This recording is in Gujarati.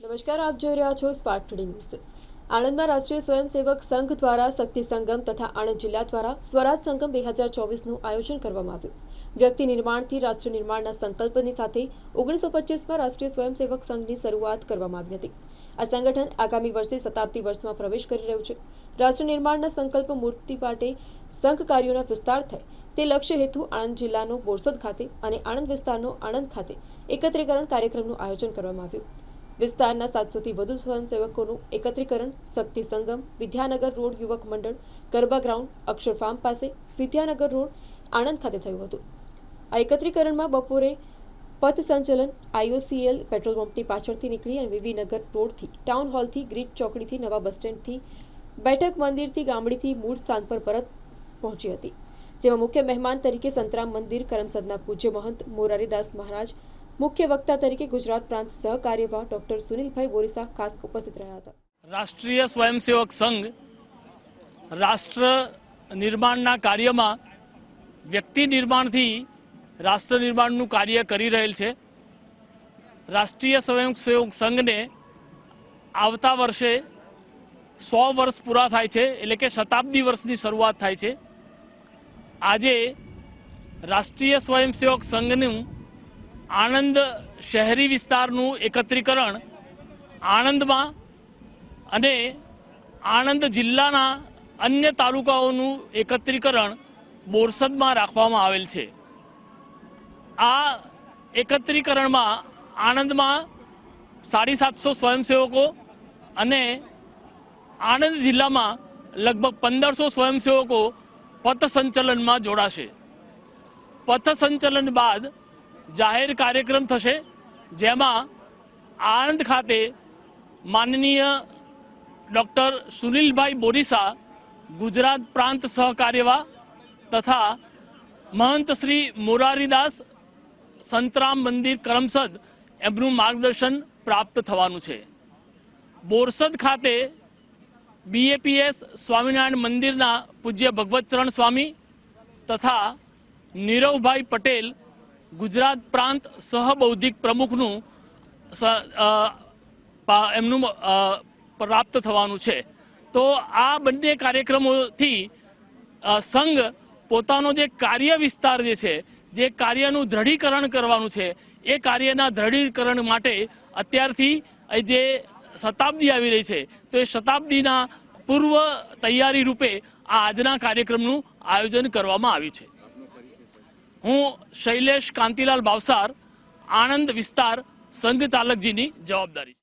નમસ્કાર, આપ જોઈ રહ્યા છો સ્પાર્ક ટુડે ન્યૂઝ આણંદમાં રાષ્ટ્રીય સ્વયંસેવક સંઘ દ્વારા શક્તિ સંગમ તથા આણંદ જિલ્લા દ્વારા સ્વરાજ સંગમ બે હજાર ચોવીસનું આયોજન કરવામાં આવ્યું. વ્યક્તિ નિર્માણથી રાષ્ટ્ર નિર્માણના સંકલ્પની સાથે ઓગણીસો પચીસમાં રાષ્ટ્રીય સ્વયંસેવક સંઘની શરૂઆત કરવામાં આવી હતી. આ સંગઠન આગામી વર્ષે શતાબ્દી વર્ષમાં પ્રવેશ કરી રહ્યું છે. રાષ્ટ્ર નિર્માણના સંકલ્પ મૂર્તિ માટે સંઘ કાર્યોના વિસ્તાર થાય તે લક્ષ્ય હેતુ આણંદ જિલ્લાનો બોરસદ ખાતે અને આણંદ વિસ્તારનો આણંદ ખાતે એકત્રીકરણ કાર્યક્રમનું આયોજન કરવામાં આવ્યું. વિસ્તારના સાતસોથી વધુ સ્વયંસેવકોનું એકત્રીકરણ શક્તિ સંગમ વિદ્યાનગર રોડ યુવક મંડળ, ગરબા ગ્રાઉન્ડ, અક્ષર ફાર્મ પાસે વિદ્યાનગર રોડ, આણંદ ખાતે થયું હતું. આ એકત્રીકરણમાં બપોરે પથ સંચલન, આઈઓસીએલ, પેટ્રોલ પંપની પાછળથી નીકળી અને વિવીનગર રોડથી, ટાઉન હોલથી ગ્રીડ ચોકડીથી, નવા બસ સ્ટેન્ડથી, બેઠક મંદિરથી, ગામડીથી મૂળ સ્થાન પર પરત પહોંચી હતી. જેમાં મુખ્ય મહેમાન તરીકે સંતરામ મંદિર, કરમસદના પૂજ્ય મહંત મોરારીદાસ મહારાજ મુખ્ય વક્તા તરીકે ગુજરાત પ્રાંત સહકાર્યવાહ ડોક્ટર સુનિલભાઈ બોરીસા ખાસ ઉપસ્થિત રહ્યા હતા. રાષ્ટ્રીય સ્વયંસેવક સંઘ રાષ્ટ્ર નિર્માણના કાર્યમાં વ્યક્તિ નિર્માણથી રાષ્ટ્ર નિર્માણનું કાર્ય કરી રહેલ છે. રાષ્ટ્રીય સ્વયંસેવક સંઘને આવતા વર્ષે સો વર્ષ પૂરા થાય છે, એટલે કે શતાબ્દી વર્ષની શરૂઆત થાય છે. આજે રાષ્ટ્રીય સ્વયંસેવક સંઘનું આણંદ શહેરી વિસ્તારનું એકત્રીકરણ આણંદમાં અને આણંદ જિલ્લાના અન્ય તાલુકાઓનું એકત્રીકરણ બોરસદમાં રાખવામાં આવેલ છે. આ એકત્રીકરણમાં આણંદમાં સાડી સાતસો સ્વયંસેવકો અને આણંદ જિલ્લામાં લગભગ પંદરસો સ્વયંસેવકો પથસંચલનમાં જોડાશે. પથસંચલન બાદ જાહેર કાર્યક્રમ થશે, જેમાં આણંદ ખાતે માનનીય ડૉક્ટર સુનિલભાઈ બોરીસા, ગુજરાત પ્રાંત સહકાર્યવાહ તથા મહંત શ્રી મોરારીદાસ સંતરામ મંદિર કરમસદ એમનું માર્ગદર્શન પ્રાપ્ત થવાનું છે. બોરસદ ખાતે બીએપીએસ સ્વામિનારાયણ મંદિરના પૂજ્ય ભગવતચરણ સ્વામી તથા નીરવભાઈ પટેલ ગુજરાત પ્રાંત સહબૌદ્ધિક પ્રમુખનું સ- એમનું પ્રાપ્ત થવાનું છે. તો આ બંને કાર્યક્રમોથી સંઘ પોતાનો જે કાર્ય વિસ્તાર જે છે, જે કાર્યનું દ્રઢીકરણ કરવાનું છે, એ કાર્યના દ્રઢીકરણ માટે અત્યારથી જે શતાબ્દી આવી રહી છે, તો એ શતાબ્દીના પૂર્વ તૈયારી રૂપે આ આજના કાર્યક્રમનું આયોજન કરવામાં આવ્યું છે. હું શૈલેષ કાંતિલાલ બાવસાર આણંદ વિસ્તાર સંઘ ચાલકજીની જવાબદારી